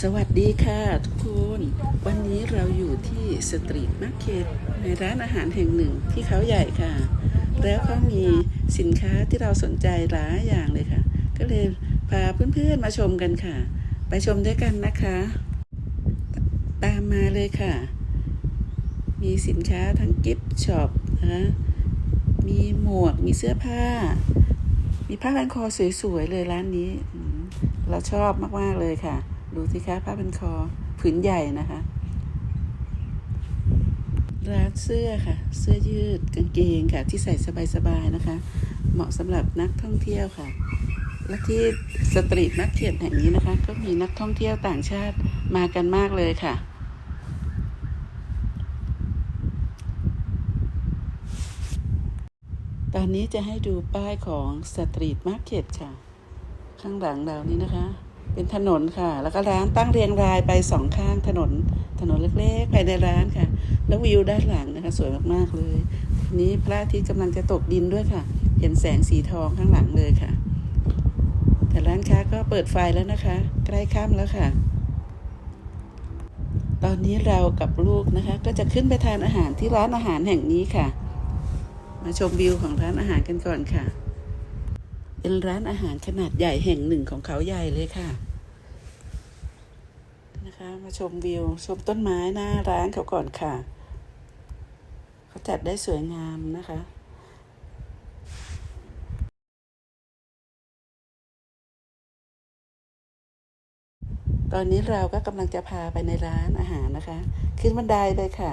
สวัสดีค่ะทุกคน วันนี้เราอยู่ที่สตรีทมาร์เก็ตในร้านอาหารแห่งหนึ่งที่เขาใหญ่ค่ะ แล้วเขามีสินค้าที่เราสนใจหลายอย่างเลยค่ะ ก็เลยพาเพื่อนๆมาชมกันค่ะ ไปชมด้วยกันนะคะ ตามมาเลยค่ะ มีสินค้าทั้งกิฟต์ช็อปนะคะมีหมวกมีเสื้อผ้า มีผ้าพันคอสวยๆเลยร้านนี้ เราชอบมากๆเลยค่ะ ดูสิคะผ้าพันคอผืนใหญ่นะคะ ร้านเสื้อค่ะ เสื้อยืดกางเกงค่ะ ที่ใส่สบายๆนะคะ เหมาะสำหรับนักท่องเที่ยวค่ะ และที่สตรีทนักเขียนแห่งนี้นะคะ ก็มีนักท่องเที่ยวต่างชาติมากันมากเลยค่ะตอนนี้จะให้ดูป้ายของสตรีทมาร์เก็ตค่ะ ข้างหลังเรานี้นะคะ เป็นถนนค่ะ แล้วก็ร้านตั้งเรียงรายไปสองข้างถนน ถนนเล็กๆภายในร้านค่ะ แล้ววิวด้านหลังนะคะ สวยมากๆเลย นี้พระอาทิตย์กำลังจะตกดินด้วยค่ะ เห็นแสงสีทองข้างหลังเลยค่ะ แต่ร้านค้าก็เปิดไฟแล้วนะคะ ใกล้ค่ำแล้วค่ะ ตอนนี้เรากับลูกนะคะ ก็จะขึ้นไปทานอาหารที่ร้านอาหารแห่งนี้ค่ะ มาชมวิวของร้านอาหารกันก่อนค่ะ เป็นร้านอาหารขนาดใหญ่แห่งหนึ่งของเขาใหญ่เลยค่ะ นะคะ มาชมวิว ชมต้นไม้หน้าร้านเขาก่อนค่ะ เขาจัดได้สวยงามนะคะตอนนี้เราก็กำลังจะพาไปในร้านอาหารนะคะ ขึ้นบันไดไปค่ะ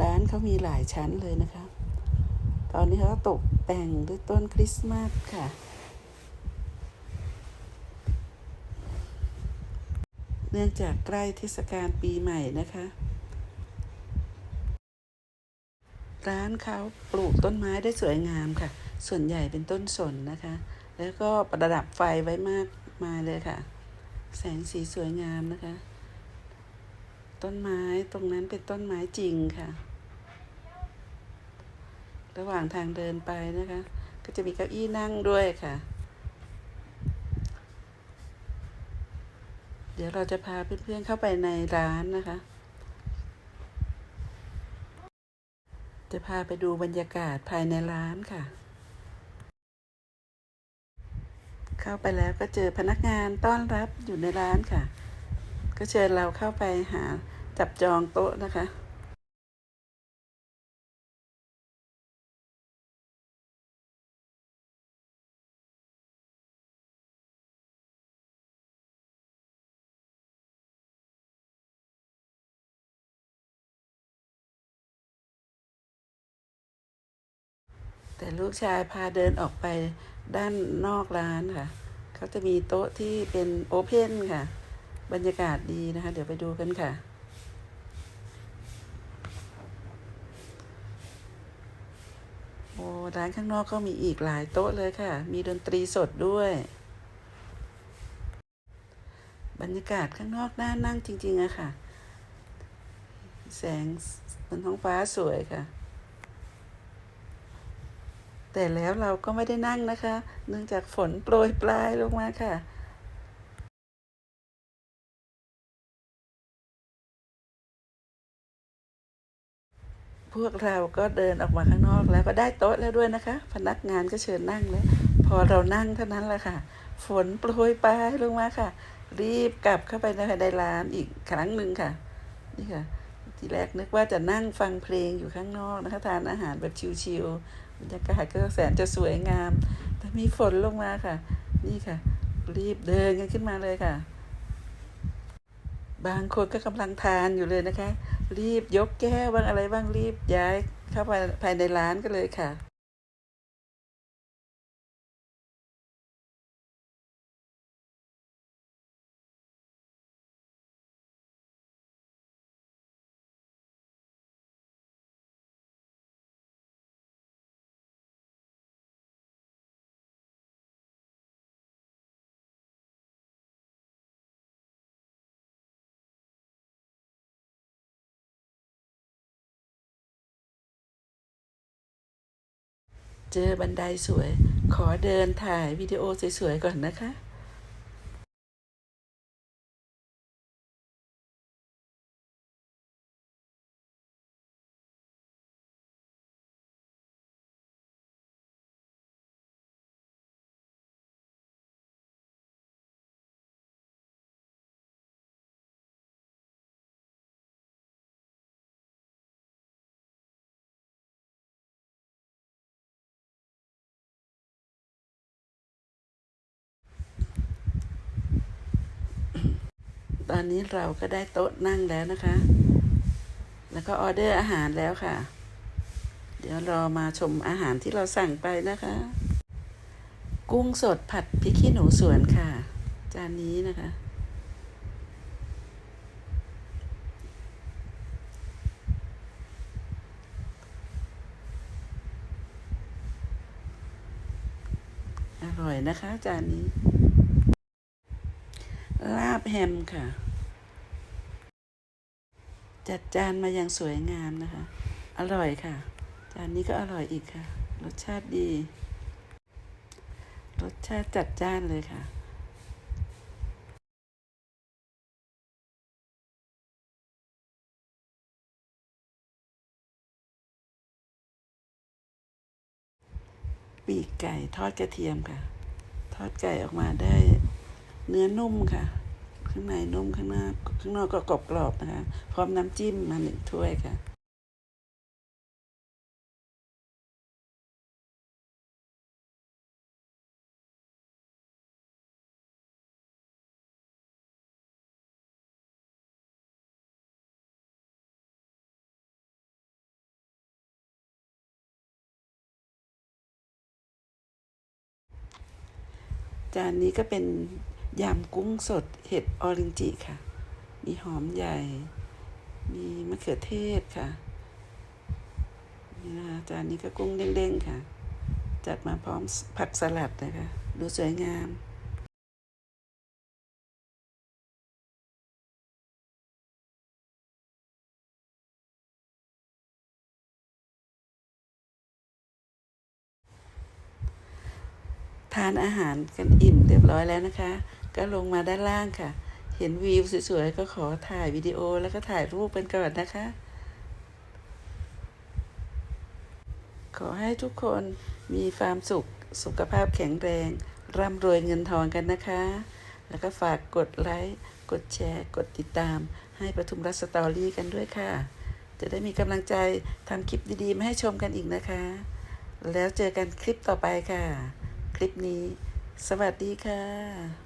ร้านเขามีหลายชั้นเลยนะคะ ตอนนี้เขาตกแต่งด้วยต้นคริสต์มาสค่ะ เนื่องจากใกล้เทศกาลปีใหม่นะคะ ร้านเขาปลูกต้นไม้ได้สวยงามค่ะ ส่วนใหญ่เป็นต้นสนนะคะ แล้วก็ประดับไฟไว้มากมายเลยค่ะ แสงสีสวยงามนะคะ ต้นไม้ตรงนั้นเป็นต้นไม้จริงค่ะ ระหว่างทางเดินไปนะคะ ก็จะมีเก้าอี้นั่งด้วยค่ะ เดี๋ยวเราจะพาเพื่อนๆเข้าไปในร้านนะคะ จะพาไปดูบรรยากาศภายในร้านค่ะ เข้าไปแล้วก็เจอพนักงานต้อนรับอยู่ในร้านค่ะ ก็เชิญเราเข้าไปหาจับจองโต๊ะนะคะ แต่ลูกชายพาเดินออกไปด้านนอกร้านค่ะ เขาจะมีโต๊ะที่เป็นโอเพนค่ะ บรรยากาศดีนะคะ เดี๋ยวไปดูกันค่ะ โอ้ร้านข้างนอกก็มีอีกหลายโต๊ะเลยค่ะ มีดนตรีสดด้วย บรรยากาศข้างนอกน่านั่งจริง ๆอะค่ะ แสงบนท้องฟ้าสวยค่ะ แต่แล้วเราก็ไม่ได้นั่งนะคะ เนื่องจากฝนโปรยปลายลงมาค่ะพวกเราก็เดินออกมาข้างนอกแล้วก็ได้โต๊ะแล้วด้วยนะคะ พนักงานก็เชิญนั่งแล้ว พอเรานั่งเท่านั้นแหละค่ะ ฝนโปรยปลายลงมาค่ะ รีบกลับเข้าไปในร้านอีกครั้งหนึ่งค่ะ นี่ค่ะ ทีแรกนึกว่าจะนั่งฟังเพลงอยู่ข้างนอกนะคะ ทานอาหารแบบชิวๆ รรยากาศก็แสนจะสวยงาม แต่มีฝนลงมาค่ะ นี่ค่ะ รีบเดินกันขึ้นมาเลยค่ะ บางคนก็กำลังทานอยู่เลยนะคะ รีบยกแก้วบ้างอะไรบ้างรีบย้ายเข้าไปภายในร้านกันเลยค่ะ เจอบันไดสวย ขอเดินถ่ายวิดีโอสวยๆก่อนนะคะ อนนี้เราก็ได้โต๊ะนั่งแล้วนะคะ แล้วก็ออเดอร์อาหารแล้วค่ะ เดี๋ยวรอมาชมอาหารที่เราสั่งไปนะคะ กุ้งสดผัดพริกขี้หนูสวนค่ะ จานนี้นะคะ อร่อยนะคะ จานนี้ ลาบแฮมค่ะ จัดจานมาอย่างสวยงามนะคะ อร่อยค่ะ จานนี้ก็อร่อยอีกค่ะ รสชาติดี รสชาติจัดจ้านเลยค่ะปีกไก่ทอดกระเทียมค่ะ ทอดไก่ออกมาได้ เนื้อนุ่มค่ะ ข้างในนุ่มข้างหน้าข้างนอกก็กรอบกรอบๆนะคะ พร้อมน้ำจิ้มมาหนึ่งถ้วยค่ะจานนี้ก็เป็น ยำกุ้งสดเห็ดออรินจิค่ะ มีหอมใหญ่ มีมะเขือเทศค่ะ นี่นะคะจานนี้ก็กุ้งเด้งๆค่ะ จัดมาพร้อมผักสลัดนะคะ ดูสวยงามทานอาหารกันอิ่มเรียบร้อยแล้วนะคะ ก็ลงมาด้านล่างค่ะ เห็นวิวสวยๆ ก็ขอถ่ายวิดีโอแล้วก็ถ่ายรูปกันก่อนนะคะ ขอให้ทุกคนมีความสุข สุขภาพแข็งแรง ร่ำรวยเงินทองกันนะคะ แล้วก็ฝากกดไลค์ กดแชร์ กดติดตาม ให้ประทุมรัฐสตอรี่กันด้วยค่ะ จะได้มีกำลังใจทำคลิปดีๆ มาให้ชมกันอีกนะคะ แล้วเจอกันคลิปต่อไปค่ะ คลิปนี้ สวัสดีค่ะ